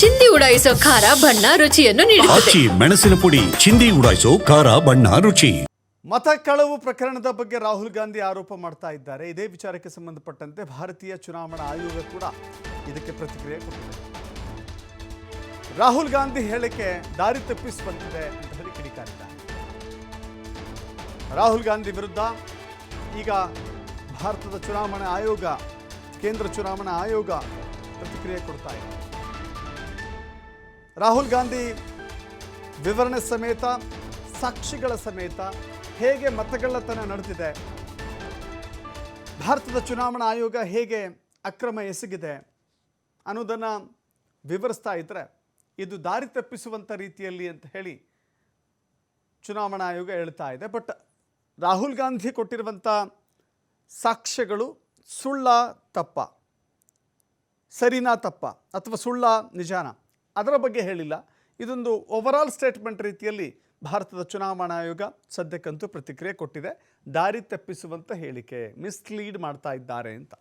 ಚಿಂದಿ ಉಡಾಯಿಸೋ ಖಾರ ಬಣ್ಣ ರುಚಿಯನ್ನು ನೀಡುತ್ತದೆ. ಆಚಿ ಮೆಣಸಿನ ಪುಡಿ ಚಿಂದಿ ಉಡಾಯಿಸೋ ಖಾರ ಬಣ್ಣ ರುಚಿ. ಮತ ಕಳವು ಪ್ರಕರಣದ ಬಗ್ಗೆ ರಾಹುಲ್ ಗಾಂಧಿ ಆರೋಪ ಮಾಡ್ತಾ ಇದ್ದಾರೆ. ಇದೇ ವಿಚಾರಕ್ಕೆ ಸಂಬಂಧಪಟ್ಟಂತೆ ಭಾರತೀಯ ಚುನಾವಣಾ ಆಯೋಗ ಕೂಡ ಇದಕ್ಕೆ ಪ್ರತಿಕ್ರಿಯೆ ಕೊಟ್ಟಿದೆ. ರಾಹುಲ್ ಗಾಂಧಿ ಹೇಳಿಕೆ ದಾರಿ ತಪ್ಪಿಸುವಂತಿದೆ ಅಂತ ಹೇಳಿ ಕಿಡಿಕಾರಿದ್ದಾರೆ. ರಾಹುಲ್ ಗಾಂಧಿ ವಿರುದ್ಧ ಈಗ ಭಾರತದ ಚುನಾವಣಾ ಆಯೋಗ ಕೇಂದ್ರ ಚುನಾವಣಾ ಆಯೋಗ ಪ್ರತಿಕ್ರಿಯೆ ಕೊಡ್ತಾ ಇದೆ. ರಾಹುಲ್ ಗಾಂಧಿ ವಿವರಣೆ ಸಮೇತ, ಸಾಕ್ಷಿಗಳ ಸಮೇತ ಹೇಗೆ ಮತಗಳ್ಳತನ ನಡೆದಿದೆ, ಭಾರತದ ಚುನಾವಣಾ ಆಯೋಗ ಹೇಗೆ ಅಕ್ರಮ ಎಸಗಿದೆ ಅನ್ನೋದನ್ನು ವಿವರಿಸ್ತಾ ಇದ್ದರೆ ಇದು ದಾರಿ ತಪ್ಪಿಸುವಂಥ ರೀತಿಯಲ್ಲಿ ಅಂತ ಹೇಳಿ ಚುನಾವಣಾ ಆಯೋಗ ಹೇಳ್ತಾ ಇದೆ. ಬಟ್ ರಾಹುಲ್ ಗಾಂಧಿ ಕೊಟ್ಟಿರುವಂಥ ಸಾಕ್ಷ್ಯಗಳು ಸುಳ್ಳ ತಪ್ಪ, ಸರಿನಾ ತಪ್ಪ ಅಥವಾ ಸುಳ್ಳ ನಿಜಾನ? ಅದರ ಬಗ್ಗೆ ಹೇಳಿಲ್ಲ. ಇದೊಂದು ಓವರಾಲ್ ಸ್ಟೇಟ್ಮೆಂಟ್ ರೀತಿಯಲ್ಲಿ ಭಾರತದ ಚುನಾವಣಾ ಆಯೋಗ ಸದ್ಯಕ್ಕಂತೂ ಪ್ರತಿಕ್ರಿಯೆ ಕೊಟ್ಟಿದೆ. ದಾರಿ ತಪ್ಪಿಸುವಂಥ ಹೇಳಿಕೆ ಮಿಸ್ಲೀಡ್ ಮಾಡ್ತಾ ಇದ್ದಾರೆ ಅಂತ.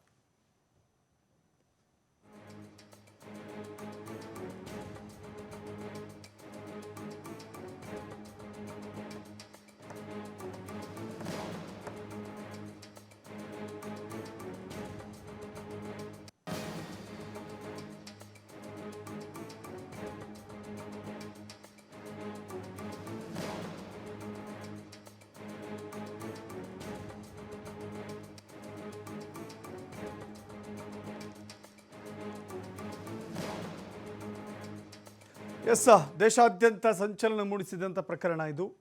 ಎಸ್ ದೇಶಾದ್ಯಂತ ಸಂಚಲನ ಮೂಡಿಸಿದಂಥ ಪ್ರಕರಣ ಇದು.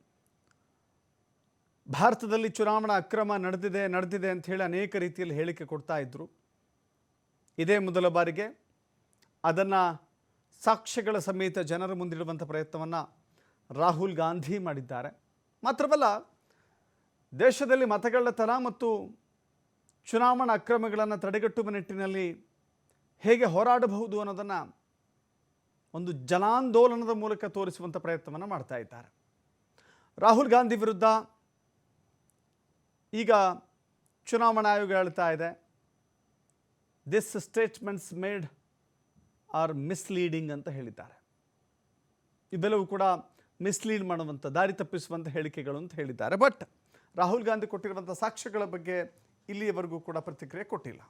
ಭಾರತದಲ್ಲಿ ಚುನಾವಣಾ ಅಕ್ರಮ ನಡೆದಿದೆ ನಡೆದಿದೆ ಅಂತ ಹೇಳಿ ಅನೇಕ ರೀತಿಯಲ್ಲಿ ಹೇಳಿಕೆ ಕೊಡ್ತಾ ಇದ್ದರು ಇದೇ ಮೊದಲ ಬಾರಿಗೆ. ಅದನ್ನು ಸಾಕ್ಷ್ಯಗಳ ಸಮೇತ ಜನರ ಮುಂದಿಡುವಂಥ ಪ್ರಯತ್ನವನ್ನು ರಾಹುಲ್ ಗಾಂಧಿ ಮಾಡಿದ್ದಾರೆ. ಮಾತ್ರವಲ್ಲ, ದೇಶದಲ್ಲಿ ಮತಗಳ್ಳತನ ಮತ್ತು ಚುನಾವಣಾ ಅಕ್ರಮಗಳನ್ನು ತಡೆಗಟ್ಟುವ ನಿಟ್ಟಿನಲ್ಲಿ ಹೇಗೆ ಹೋರಾಡಬಹುದು ಅನ್ನೋದನ್ನು ಒಂದು ಜನಾಂದೋಲನದ ಮೂಲಕ ತೋರಿಸುವಂಥ ಪ್ರಯತ್ನವನ್ನು ಮಾಡ್ತಾ ಇದ್ದಾರೆ. ರಾಹುಲ್ ಗಾಂಧಿ ವಿರುದ್ಧ ಈಗ ಚುನಾವಣಾ ಆಯೋಗ ಹೇಳ್ತಾ ಇದೆ this statements made are misleading ಅಂತ ಹೇಳಿದ್ದಾರೆ. ಇವೆಲ್ಲವೂ ಕೂಡ ಮಿಸ್ಲೀಡ್ ಮಾಡುವಂಥ ದಾರಿ ತಪ್ಪಿಸುವಂಥ ಹೇಳಿಕೆಗಳು ಅಂತ ಹೇಳಿದ್ದಾರೆ. ಬಟ್ ರಾಹುಲ್ ಗಾಂಧಿ ಕೊಟ್ಟಿರುವಂಥ ಸಾಕ್ಷ್ಯಗಳ ಬಗ್ಗೆ ಇಲ್ಲಿಯವರೆಗೂ ಕೂಡ ಪ್ರತಿಕ್ರಿಯೆ ಕೊಟ್ಟಿಲ್ಲ.